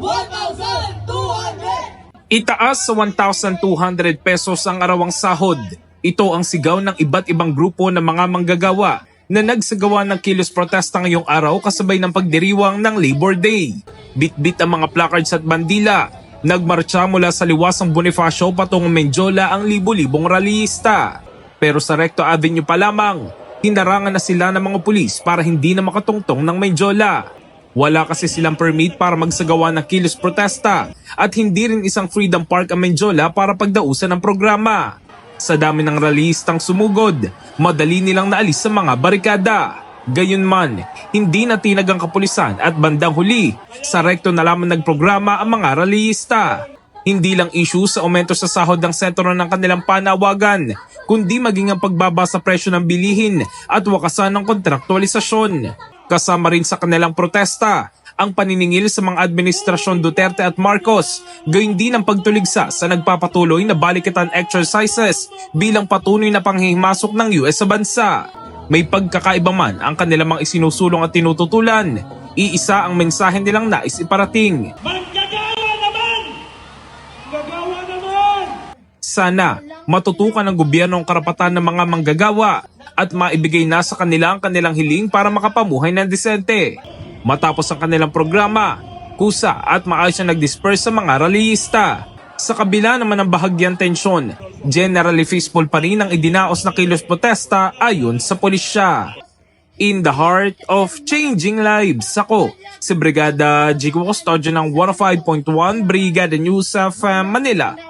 1,200! Itaas sa 1,200 pesos ang arawang sahod. Ito ang sigaw ng iba't ibang grupo ng mga manggagawa na nagsagawa ng kilos protesta ngayong araw kasabay ng pagdiriwang ng Labor Day. Bit-bit ang mga placards at bandila. Nagmarcha mula sa liwasang Bonifacio patungong Menjola ang libo-libong rallyista. Pero sa Recto Avenue pa lamang, hinarangan na sila ng mga pulis para hindi na makatungtong ng Menjola. Wala kasi silang permit para magsagawa ng kilos protesta at hindi rin isang Freedom Park ang Menjola para pagdausan ng programa. Sa dami ng rallyistang sumugod, madali nilang naalis sa mga barikada. Gayunman, hindi natinag ang kapulisan at bandang huli, sa rekto na lamang nagprograma ang mga rallyista. Hindi lang issue sa aumento sa sahod ng sentro ng kanilang panawagan, kundi maging ang pagbaba sa presyo ng bilihin at wakasan ng kontraktualisasyon. Kasama rin sa kanilang protesta, ang paniningil sa mga administrasyon Duterte at Marcos, gayon din ang pagtuligsa sa nagpapatuloy na balikitan exercises bilang patuloy na panghihimasok ng US sa bansa. May pagkakaiba man ang kanilang mga isinusulong at tinututulan, iisa ang mensahe nilang nais iparating. Manggagawa naman! Gagawa naman! Sana matutukan ng gobyerno ang karapatan ng mga manggagawa at maibigay na sa kanila ang kanilang hiling para makapamuhay ng disente. Matapos ang kanilang programa, kusa at maayos na nag-disperse sa mga rallyista. Sa kabila naman ng bahagyang tensyon, generally peaceful pa rin ang idinaos na kilos protesta ayon sa pulisya. In the heart of changing lives, ako si Brigada Jigo Custodio ng 105.1 Brigada News of Manila,